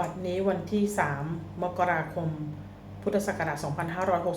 บัดนี้วันที่ 3 มกราคม พุทธศักราช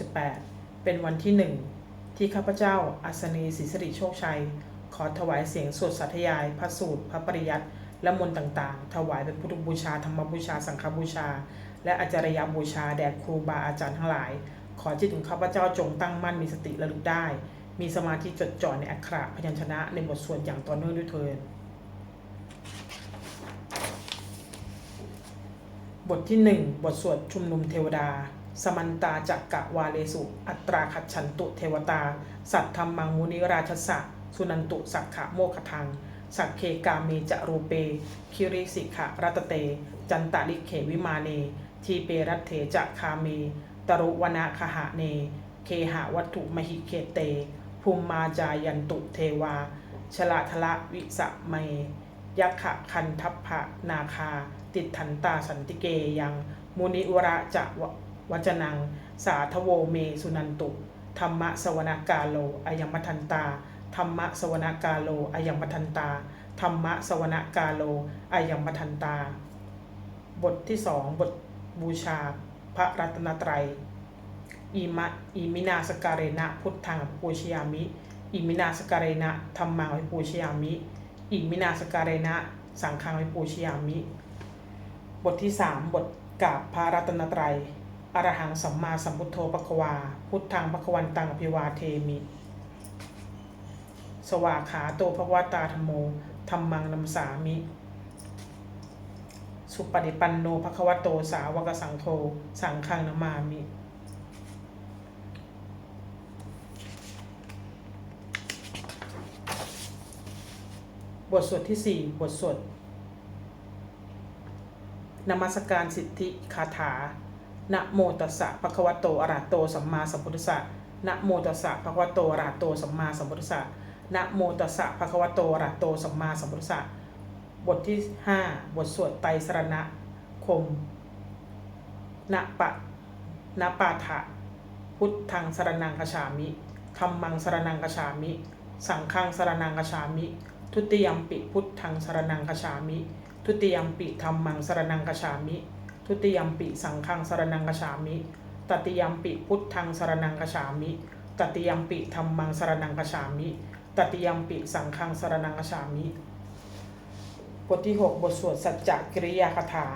2568 เป็นวันที่หนึ่งที่ข้าพเจ้าอัศนีศรีสิริโชคชัย ขอถวายเสียงสวดสาธยาย พระสูตร พระปริยัติและมนต์ต่างๆ ถวายเป็นพุทธบูชา ธรรมบูชา สังฆบูชา และอาจารยบูชา แด่ครูบาอาจารย์ทั้งหลาย ขอจิตของข้าพเจ้าจงตั้งมั่นมีสติระลึกได้ มีสมาธิจดจ่อในอักขระพยัญชนะในบทสวดอย่างต่อเนื่องด้วยเถิด บทที่ 1 บทสวดชุมนุมเทวดา สมันตาจักกะวาเลสุ อัตราขัดฉันตุเทวตา สัตธรรมังมุนิราชสะสุนันตุสักขะโมคทัง สักเคกาเมจะรูเป คิริสิขะรัตเต จันตะลิเขวิมาเน ทีเปรัตเถจะคาเม ตรุวนาคหะเน เคหะวัตถุมหิเคเต ภูมิมาจายันตุเทวา ชลาทละวิสะเม ยักขะคันทัพพะนาคา ติดทันตาสันติเกยังมุนิวระจะวะวจนัง สาทโวเมสุนันตุ ธรรมะสวนากาโลอายัมัทันตา ธรรมะสวนากาโลอายัมัทันตา ธรรมะสวนากาโลอายัมัทันตา บทที่สองบทบูชาพระรัตนตรัยอิมะอิมินาสการเรนะพุทธังปูชยามิ อิมินาสการเรนะธรรมังปูชยามิ อิมินาสการเรนะ สังฆังวิปูชยามิ บทที่สามบทกาบพระรัตนตรัย อรหังสัมมาสัมพุทโธปะควา พุทธังปะควันตังอภิวาเทมิ สวากขาโตภควตาธรรมโมธรรมังนัมสามิ สุปฏิปันโนภควโตสาวกสังโฆ สังฆังนามามิ บทสวดที่ 4 บทสวดนมัสการสิทธิคาถา นะโมตัสสะภะคะวะโตอะระหะโตสัมมาสัมพุทธัสสะ นะโมตัสสะภะคะวะโตอะระหะโตสัมมาสัมพุทธัสสะ นะโมตัสสะภะคะวะโตอะระหะโตสัมมาสัมพุทธัสสะ บทที่ 5 บทสวดไตรสรณคม นะปะนะปาฐะพุทธังสรนังคฉามิธรรมังสรนังคฉามิ สังฆังสรนังคฉามิ ทุติยมปิพุทธังสรนังคฉามิ ทุติยมปิธรรมังสรนังคฉามิ ทุติยมปิสังฆังสรนังคฉามิ ตติยมปิพุทธังสรนังคฉามิ ตติยมปิธรรมังสรนังคฉามิ ตติยมปิสังฆังสรนังคฉามิ บทที่ 6 บทสวดสัจจกิริยาคาถา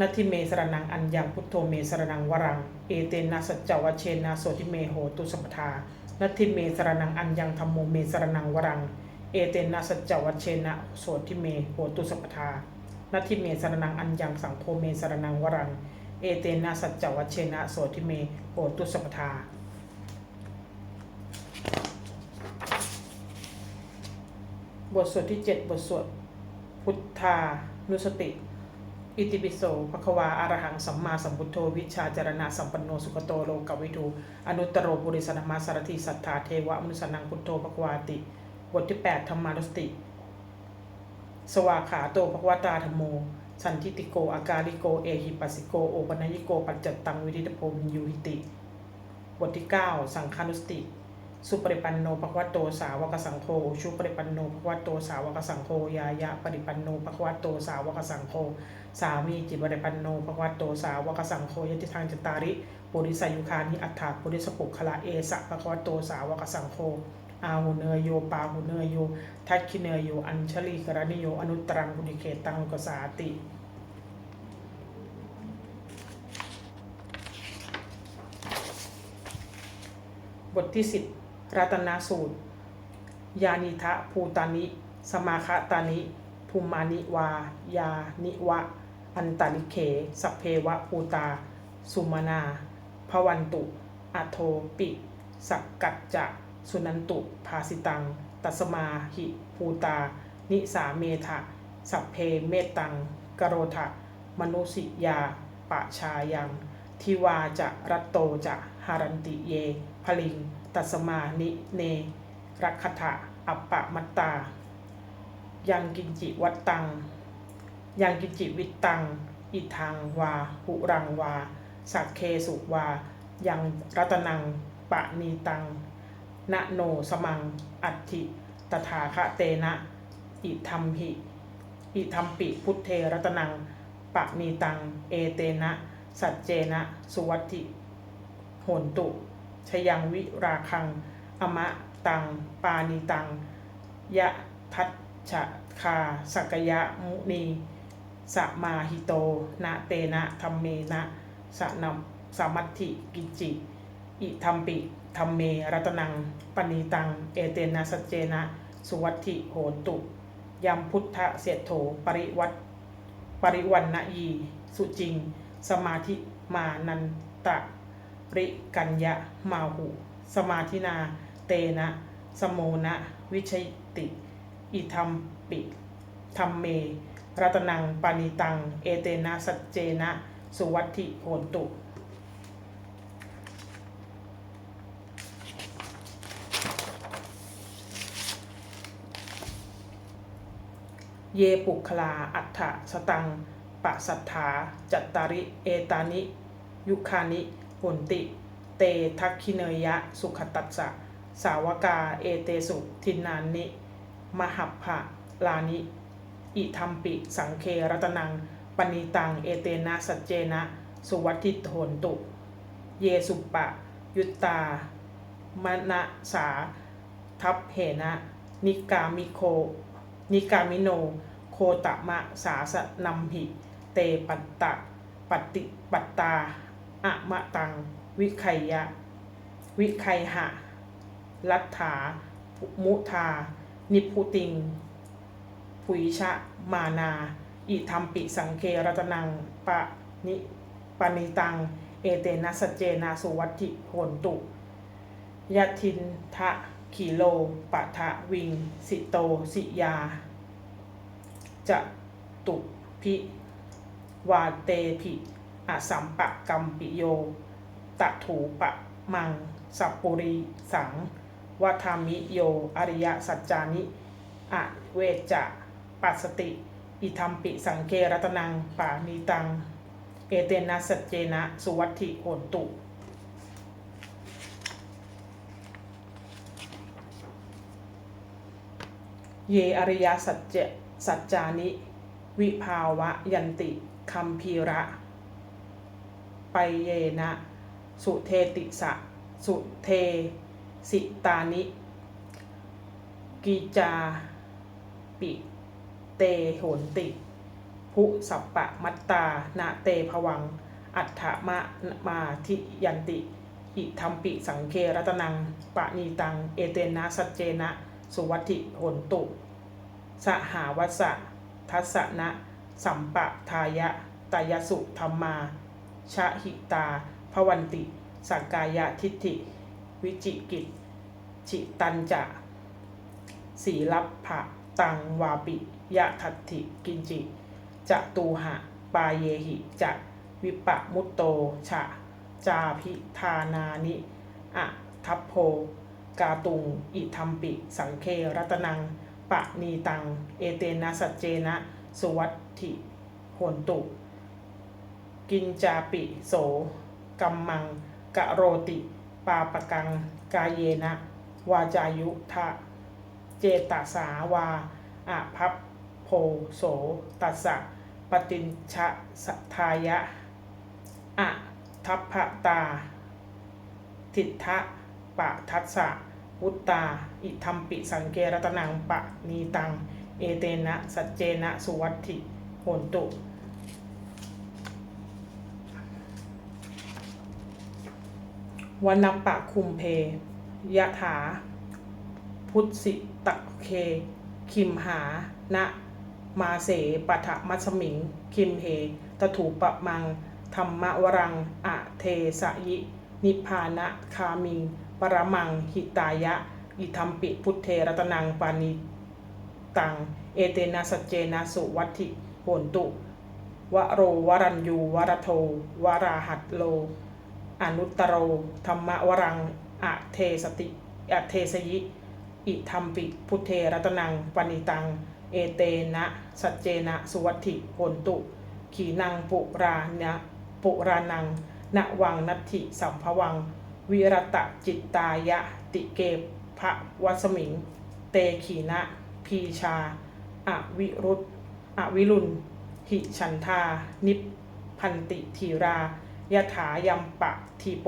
นัตถิเมสรนังอัญญังพุทโธเมสรนังวรัง เอเตนะสัจจวเชนะโสติเมโหตุสัมปทานัตถิเมสรนังอัญญังธรรมโมเมสรนังวรัง เอเตนะสัจจวัชเชนะโสติเมโหตุสัพทานัตถิเมสรนังอัญญังสังโฆเมสรนังวรัง เอเตนะสัจจวัชเชนะโสติเมโหตุสัพทาบทสวดที่ 7 บทสวดพุทธานุสติ อิติปิโสภควาอารหังสัมมาสัมพุทโธวิชาจารณะสัมปันโนสุขโตโลกวิทูอนุตตรโรปุริสนามาสารถิสัทธาเทวะมนุสนังพุทโธภควาติ บทที่ 8 ธรรมานุสติ สวากขาโตภควตาธรรมโม สันทิติโก อาการิโก เอหิปัสสิโก โอปัญญิโก ปัจจตตังวิริตโพวินยูหิติ บทที่ 9 สังฆานุสติ สุปริปันโนภควโตสาวกสังโฆ ชุปริปันโนภควโตสาวกสังโฆ ยายะปริปันโนภควโตสาวกสังโฆ สามีจิตปริปันโนภควโตสาวกสังโฆยติทางจตาริปุริสายุคานิอัฏฐาปุริสปุคละเอสะภควโตสาวกสังโฆ อาหุเนยโยปาหุเนยโย ทักขิเนยโย อัญชลีกรณิโย อนุตรังบุณิเขตังกสาติบทที่10รัตนสูตร ยานิทะภูตานิ สมาคตานิ ภูมานิวา ยานิวะ อันตาลิเข สัพเพวะภูตา สุมานาภวันตุ อโทปิ สักกัจจะ สุนันตุ ภาสิตัง ตัสมาหิภูตา นิสาเมทะ สัพเพเมตัง กโรทะ มนุสิยา ปะชายัง ทิวาจะรัตโตจะหารันติเย พลิง ตัสมานิเน รักขทะอัปปะมัตตา ยังกินจิวัตตัง ยังกินจิวิตตัง อิทังวา หุรังวา สักเคสุวา ยังรัตนัง ปะนีตัง นะโนสมัง อัตถิตถาคะเตนะ อิธรรมหิอิธรรมปิพุทเทรัตนังปะนีตัง เอเตนะ สัจเจนะ สุวัติโหนตุ ชยังวิราคัง อมะตัง ปานีตัง ยะทัตฉะคาสักยะมุนีสมาหิโต นะเตนะธรรมเมนะสนัมสมัติกิจจิอิทัมปิ ธรรมเมรัตนังปณีตัง เอเตนะสัจเจนะ สุวัตถิโหตุยัมพุทธเสยโถปริวัตปริวันนะยี สุจิง สมาธิมานันตะริกัญญะมาหุสมาธินา เตนะ สโมนะวิชัยติ อิทัมปิธรรมเมรัตนังปานิตัง เอเตนะสัจเจนะ สุวัตถิโหตุ เยปุคลาอัฏฐสตังปะสัทธา จัตตาริ เอตานิ ยุคานิผลติ เตทักขิเนยะ สุขตัสสะ สาวกา เอเตสุทินานิ มหัพะลานิ อิทัมปิ สังเครัตนัง ปณีตัง เอเตนะสัจเจนะ สุวัติโหนตุ เยสุปะ ยุตตามณสา ทัพเหนะ นิกามิโค นิกามิโน โคตมะสาสนัมหิ เตปัตตะปฏิปัตตาอะมะตัง วิไคยะ วิไคหะ ลัทธา มุทานิพุติงภุยชะ มานา อิทัมปิสังเครัตนัง ปะนิปานิตัง เอเตนะสเจนะสุวัติโหนตุยทินทะ ขีโลปะทะวิง สิโต สิยา จะตุพิวาเตพิอสัมปะกัมปิโย ตะถูปะมัง สัปปุริสังวัธามิโย อริยสัจจานิอเวจจะปัสสติ อิทัมปิสังเครัตนัง ปานีตัง เอเตนะสัจเจนะ สุวัตถิโหนตุ เยอริยสัจเจสัจจานิ วิภาวะยันติคัมพีระ ไปเยนะ สุเทติสะ สุเทสิตานิ กิจาปิ เตโหนติ ภุสัปปะมัตตานาเตภวัง อัฏฐมะมาทิยันติ อิทัมปิสังเครัตนังปะนีตัง เอเตนะสัจเจนะ สุวัติโหนตุ สหาวัสะทัสนะ สัมปะทายะตายสุธรรมา ชะหิตาพวันติ สักกายะทิฏฐิ วิจิกิจจิตันจะสีลับภะตังวาปิยะทัตถิกินจิจะตูหะ ปาเยหิจะวิปะมุตโตชะจาพิธานานิอะทัพโพ กาตุง อิทัมปิ สังเครัตนัง ปะนีตัง เอเตนะสัจเจนะ สุวัตถิโหนตุ กินจาปิโส กัมมัง กะโรติ ปาปกัง กายเยนะ วาจายุทะ เจตสาวาอะพัพโพโส ตัสสะปฏินชะสัทายะอะทัพพตา ทิฏฐะ ปะทัสสะวุตตา อิทัมปิสังเกรตนังปะนีตัง เอเตนะสัจเจนะสุวัตถิโหนตุ วันนปะคุมเพยะถา พุทธิตะเค คิมหา นะ มาเสปะทะมัสมิง คิมเหตถูปะมังธรรมวรัง อะเทสยิ นิพพานะคามิง ปรมังหิตายะ อิทัมปิพุทเทรัตนังปานิตัง เอเตนะสเจนะสุวัตถิโหนตุ วโรวรัญยูวรโท วราหัตโล อนุตตโร ธรรมวรังอะเทสติอะเทสยิ อิทัมปิพุทเทรัตนังปณิตัง เอเตนะสัจเจนะสุวัตถิโหนตุ ขีนังปุรานะปุรานัง ณวังนัตถิสัมภวัง วิรตะจิตตายะติเกภะวัสมิง เตขีนะพีชา อวิรุตอวิรุณ หิฉันทา นิพพันติทีรายถายัมปะทีโป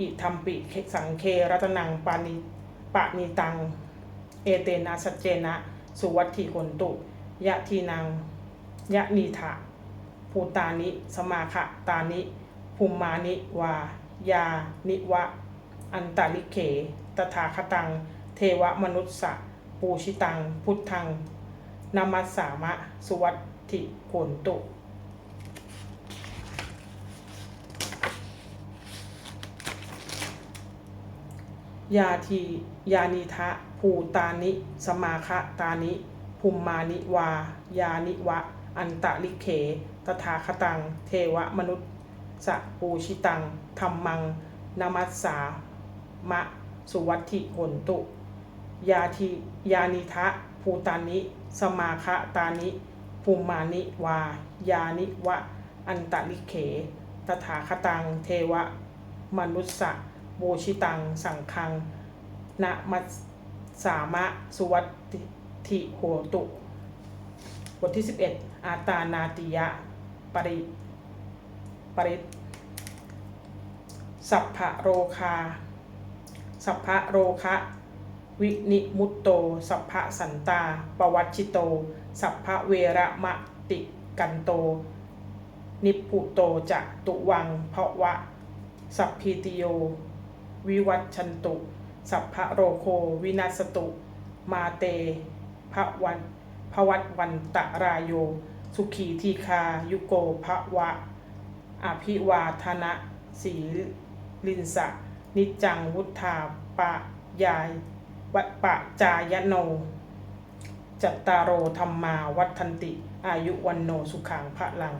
อิทัมปิสังเครัตนังปานิปะนีตัง เอเตนะสัจเจนะ สุวัตถิหนตุ ยะทีนัง ยะนีถะภูตานิ สมาขะตานิ ภูมมานิวา ยา นิวะ อันตาลิเข ตถาคตัง เทวมนุสสะปูชิตัง พุทธังนามัสสามะ สุวัตถิโหนตุ ยาที ยานิทะ ภูตานิ สมาคะตานิ ภูมมานิวา ยานิวะ อันตะลิเข ตถาคตัง เทวมนุษ สะปูชิตังธรรมังนามัสสามะสุวัตถิหนตุ ยาทียานิทะภูตานิ สมาคะตานิภูมานิวา ยานิวะ อันตะลิเข ตถาคตัง เทวมนุสสะบูชิตัง สังคังนะมัสสามะ สุวัตถิโหตุ บทที่ 11 อาตานาติยะ ปริ ปริสัพพะโรคา สัพพะโรคะวินิมุตโต สัพพะสันตา ปวัชิโต สัพพะเวระมะติกันโต นิพพุโตจะตุวังเพราะวะ สัพพิติโย วิวัชชันตุ สัพพะโรโควินัสตุ มาเตภะวันภวัตวันตะรายโย สุขีทีคายุโกภะวะ อภิวาทนะสีลินสะ นิจังวุธาปะยายวัปะจายโน จัตตารโอธรรมาวัฒนติ อายุวันโนสุขังพระลัง